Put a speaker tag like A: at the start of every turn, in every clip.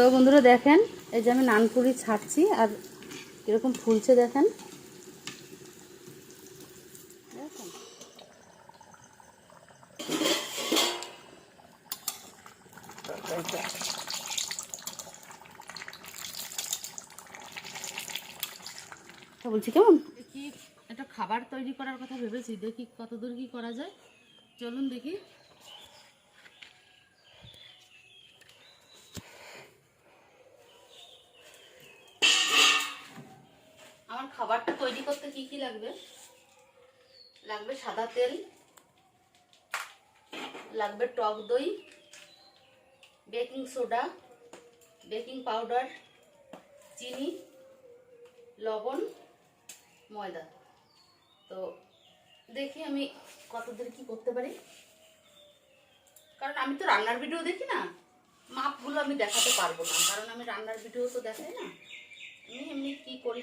A: তো বন্ধুরা দেখেন, এই যে আমি নানপুরি ছাড়ছি আর কীরকম ফুলছে দেখেন। বলছি কেমন? দেখি, একটা খাবার তৈরি করার কথা ভেবেছি, দেখি কতদূর কি করা যায়। চলুন দেখি। আমার খাবারটা তৈরি করতে কি কি লাগবে? লাগবে সাদা তেল, লাগবে টক দই, বেকিং সোডা, বেকিং পাউডার, চিনি, লবণ, ময়দা। তো দেখি আমি কতদূর কি করতে পারি। কারণ আমি তো রান্নার ভিডিও দেখি না, মাপগুলো আমি দেখাতে পারব না। কারণ আমি রান্নার ভিডিও তো দেখাই না।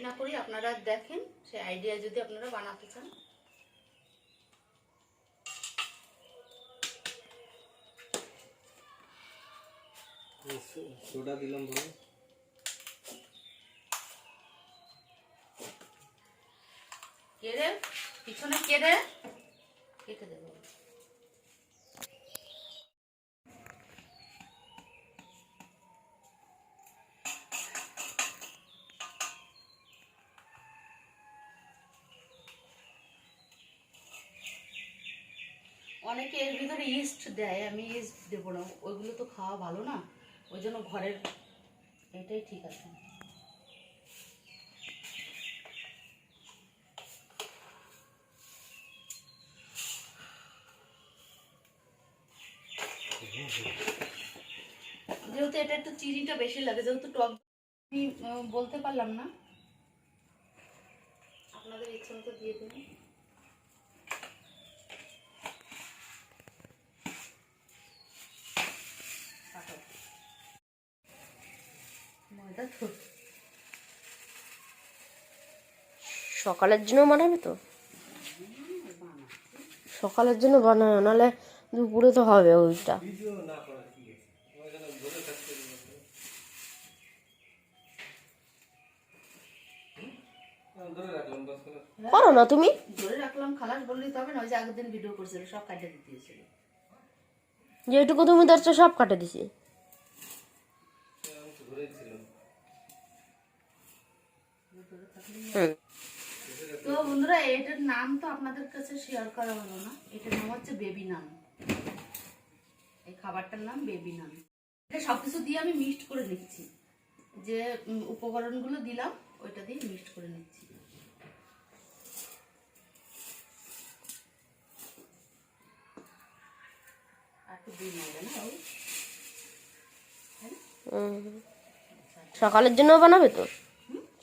A: না করি আপনারা দেখেন সেই আইডিয়া যদি আপনারা বানাতে চান।
B: সোডা দিলাম ভালো
A: কেড়ে পিছনে কেড়ে অনেকে এর ভিতরে ইস্ট দেয়, আমি ইস্ট দেবো না। ওইগুলো তো খাওয়া ভালো না, ওই জন্য ঘরের এটাই ঠিক আছে। যেহেতু এটা একটু চিনিটা বেশি লাগে, যেহেতু টক আমি বলতে পারলাম না। আপনাদের ইচ্ছে মতো দিয়ে দেবেন পাঠাও। ময়দা তো
C: সকালের জন্য বানাবে তো? সকালের জন্য বানাবে নাহলে দুপুরে তো হবে ওইটা।
B: ভিডিও না করা
C: না তুমি।
A: ধরে রাখলাম খালাস বললেই তবে না ওই যে আগের দিন ভিডিও করছিল সব কাটিয়ে দিয়েছিল
C: যেটুকু তুমি ধরছো সব কাটে দিছি। হুম।
A: তো বন্ধুরা এটার নাম তো আপনাদের কাছে শেয়ার করা হলো না। এটার নাম হচ্ছে বেবি নাম এই খাবারটার নাম বেবি নাম এটা সবকিছু দিয়ে আমি মিক্সড করে নিচ্ছি। যে উপকরণগুলো দিলাম ওইটা দিয়ে মিক্সড করে নিচ্ছি।
C: সকালের জন্য বানাবে তো?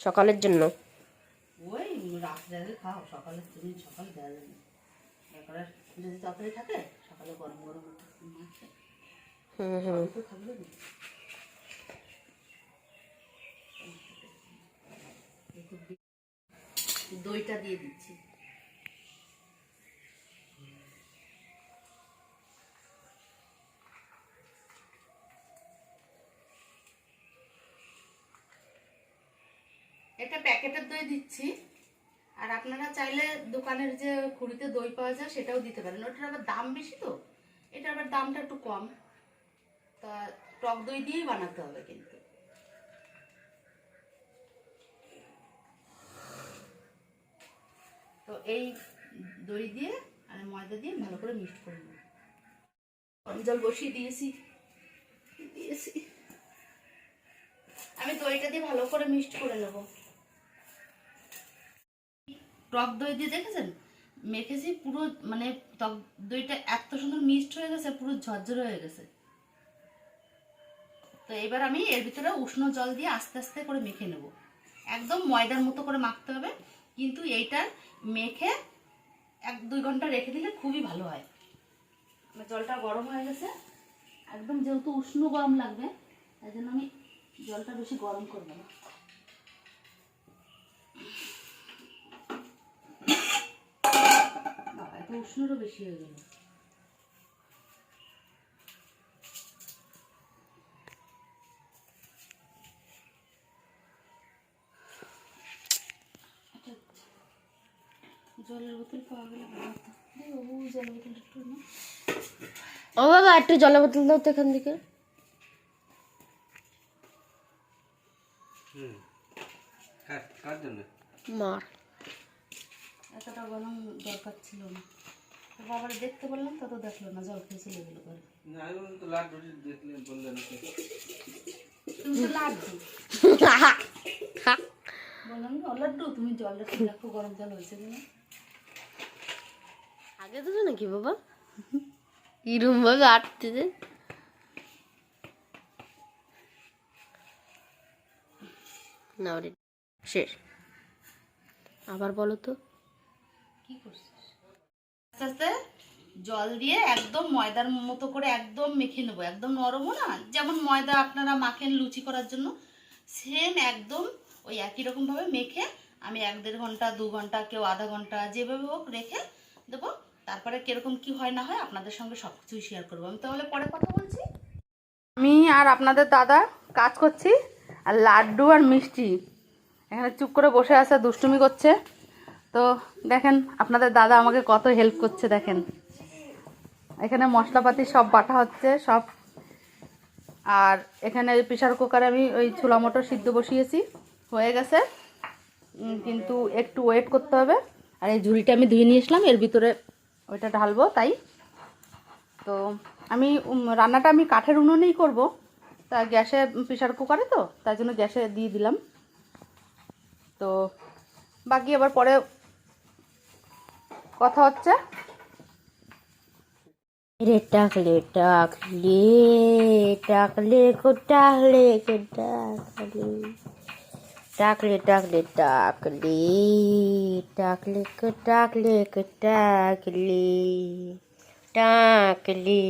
C: সকালের জন্য?
A: রাত্রে আগে খাও সকালে তুমি সকালে দেওয়া যাবে। এরপরে যদি তরকারি থাকে সকালে গরম গরম
C: হুম হুম।
A: একটু দইটা দিয়ে দিচ্ছি। চাইলে দোকানের যে খুঁড়িতে দই পাওয়া যায় সেটাও দিতে পারেন। ওটার আবার দাম বেশি তো? এটা আবার দামটা একটু কম। তা টক দই দিয়েই বানাতে হবে কিন্তু। তো এই দই দিয়ে আর ময়দা দিয়ে ভালো করে মিক্সড করে নেব। গরম জল বসিয়ে দিয়েছি। দিয়েছি। আমি দইটা দিয়ে ভালো করে মিক্সড করে নেব। টক দই দিয়ে দেখেছেন? মেখেছি, পুরো মানে টক দইটা এত সুন্দর মিক্সড হয়ে গেছে, পুরো ঝরঝরে হয়ে গেছে। তো এবার আমি এর ভিতরে উষ্ণ জল দিয়ে আস্তে আস্তে করে মেখে নেব। একদম ময়দার মতো করে মাখতে হবে, কিন্তু এইটা মেখে এক দুই ঘণ্টা রেখে দিলে খুবই ভালো হয়। জলটা গরম হয়ে গেছে। একদম যেহেতু উষ্ণ গরম লাগবে, তাই জন্য আমি জলটা বেশি গরম করব না। উষ্ণরও বেশি হয়ে গেল। জলের ও জলের একটু
C: জলের বোতল দাও তো এখান থেকে। মার।
A: এতটা গরম দরকার ছিল না। বাবার দেখতে বললাম তত দেখল না জল খেয়ে চলে গেলো করে
B: বললাম লাড্ডু
A: তুমি তো লাড্ডু। না, ও লাড্ডু তুমি জলটা ঠিক রাখো গরম জল হয়েছে কিনা।
C: আগে তো নাকি বাবা? কিরম ভাবে আটতেছে না ওরে শেষ। আবার বলো তো।
A: কি করছিস আস্তে আস্তে জল দিয়ে একদম ময়দার মতো করে একদম মেখে নেব। একদম নরমও না, যেমন ময়দা আপনারা মাখেন লুচি করার জন্য সেম একদম ওই একই রকমভাবে মেখে আমি এক দেড় ঘণ্টা, দু ঘণ্টা, কেউ আধা ঘণ্টা যেভাবে হোক রেখে দেবো। তারপরে কীরকম কি হয় না হয় আপনাদের সঙ্গে সব কিছুই শেয়ার করব। আমি তাহলে পরে কথা বলছি। আমি আর আপনাদের দাদা কাজ করছি, আর লাড্ডু আর মিষ্টি। এখানে চুপ করে বসে আছে, দুষ্টুমি করছে। তো দেখেন, আপনাদের দাদা আমাকে কত হেল্প করছে, দেখেন। এখানে মশলাপাতি সব বাটা হচ্ছে, সব। আর এখানে প্রেশার কুকারে আমি ওই ছোলা মটর সিদ্ধ বসিয়েছি, হয়ে গেছে। কিন্তু একটু ওয়েট করতে হবে। আর এই ঝুড়িটা আমি ধুয়ে নিয়ে আসলাম এর ভিতরে ওইটা ঢালবো, তাই। তো আমি রান্নাটা আমি কাঠের উনুনেই করব, তা গ্যাসে প্রেশার কুকারে তো, তাই জন্য গ্যাসে দিয়ে দিলাম। তো বাকি আবার পরে কথা হচ্ছে?
C: রে টাকলে টাকলে টাকলে কো টাকলে কো টাকলে টাকলে টাকলে টাকলে টাকলে কো টাকলে কো টাকলে টাকলে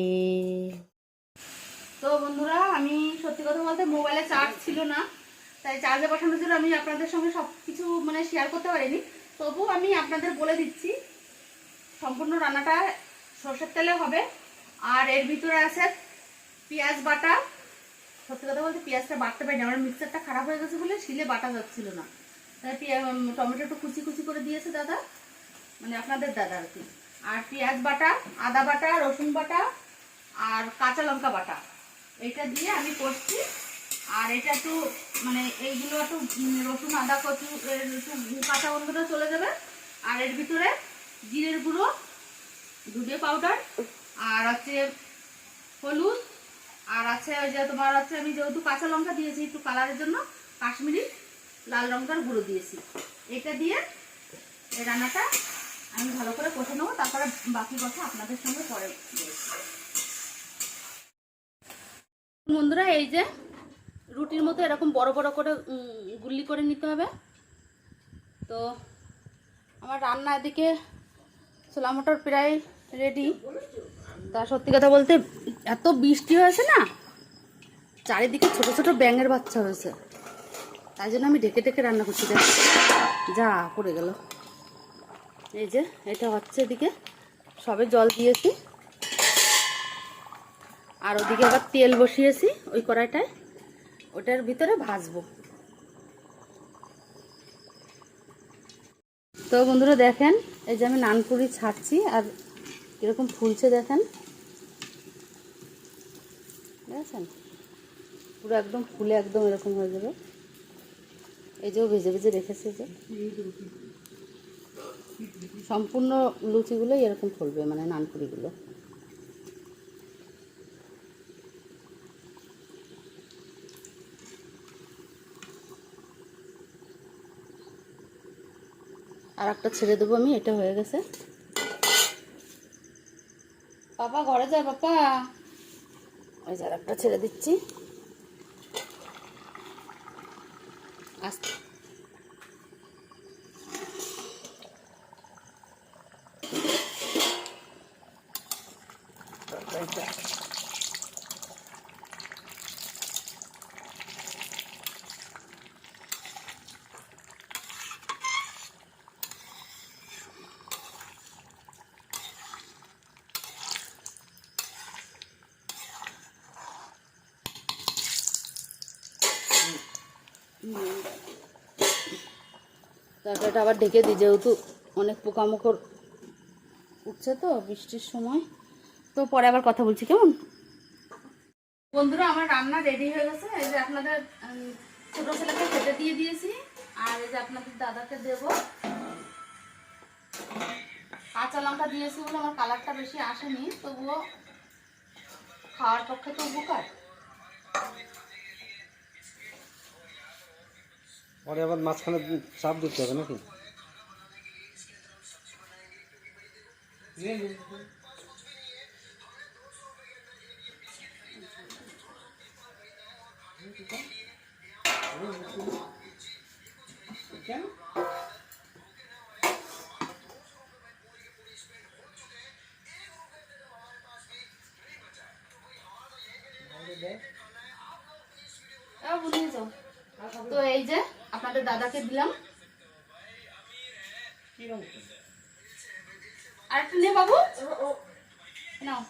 A: তো বন্ধুরা আমি সত্যি কথা বলতে মোবাইলে চার্জ ছিল না তাই চার্জে বসানোর জন্য আমি আপনাদের সঙ্গে সব কিছু মানে শেয়ার করতে পারিনি। তবু আমি আপনাদের বলে দিচ্ছি সম্পূর্ণ রান্নাটা সর্ষের তেলে হবে। আর এর ভিতরে আছে পেঁয়াজ বাটা। সত্যি কথা বলতে পেঁয়াজটা বাটতে পারিনি। আমার মিক্সারটা খারাপ হয়ে গেছে বলে শিলে বাটা যাচ্ছিল না। তাই টমেটো একটু কুচি কুচি করে দিয়েছে দাদা। মানে আপনাদের দাদা আর কি। আর পেঁয়াজ বাটা, আদা বাটা, রসুন বাটা আর কাঁচা লঙ্কা বাটা। এটা দিয়ে আমি করছি আর এটা একটু মানে এইগুলো একটু রসুন, আদা, কচু একটু কাঁচা গন্ধটা চলে যাবে। আর এর ভিতরে জিরের গুঁড়ো ধুবে পাউডার আর আছে হলুদ, আর আছে ওই যে তোমার আছে আমি যেহেতু কাঁচা লঙ্কা দিয়েছি একটু কালারের জন্য, কাশ্মীরি লাল লঙ্কার গুঁড়ো দিয়েছি। এটা দিয়ে এই রান্নাটা আমি ভালো করে কষে নেব, তারপরে বাকি কথা আপনাদের সঙ্গে পরে বন্ধুরা, এই যে রুটির মতো এরকম বড় বড় করে গুল্লি করে নিতে হবে। তো আমার রান্না এদিকে ছোলা মটর প্রায় রেডি তা সত্যি কথা বলতে এত বৃষ্টি হয়েছে না, চারিদিকে ছোট ছোট ব্যাঙের বাচ্চা হয়েছে। তাই জন্য আমি ঢেকে ঢেকে রান্না করছি যা পড়ে গেল। এই যে, এটা হচ্ছে এদিকে, সবে জল দিয়েছি। আর ওদিকে আবার তেল বসিয়েছি ওই কড়াইটায়। ওটার ভিতরে ভাজবো। তো বন্ধুরা দেখেন, এই যে আমি নানপুরি ছাড়ছি আর কীরকম ফুলছে দেখেন। দেখেছেন? পুরো একদম ফুলে একদম এরকম হয়ে যাবে। এই যেও ভেজে ভেজে রেখেছে যে। সম্পূর্ণ লুচিগুলোই এরকম ফুলবে মানে নানপুরিগুলো আর একটা ছেড়ে দেবো আমি, এটা হয়ে গেছে। পাপা, ঘরে যায় পাপা। ওই যার একটা ছেড়ে দিচ্ছি। আস্তে। তরকারিটা আবার ঢেকে দিই, যেহেতু অনেক পোকামাকড় উঠছে তো বৃষ্টির সময়। তো পরে আবার কথা বলছি, কেমন? বন্ধুরা, আমার রান্না রেডি হয়ে গেছে। এই যে আপনাদের ছোট ছেলেকে খেতে দিয়ে দিয়েছি, আর এই যে আপনাদের দাদাকে দেব। কাঁচা লঙ্কা দিয়েছি বলে আমার কালারটা বেশি আসেনি, তবুও খাওয়ার পক্ষে তো উপকার।
B: পরে আবার মাঝখানে চাপ দিতে হবে নাকি?
A: এবার দাদাকে দিলাম। আর আরেকটা নে বাবু? নাও।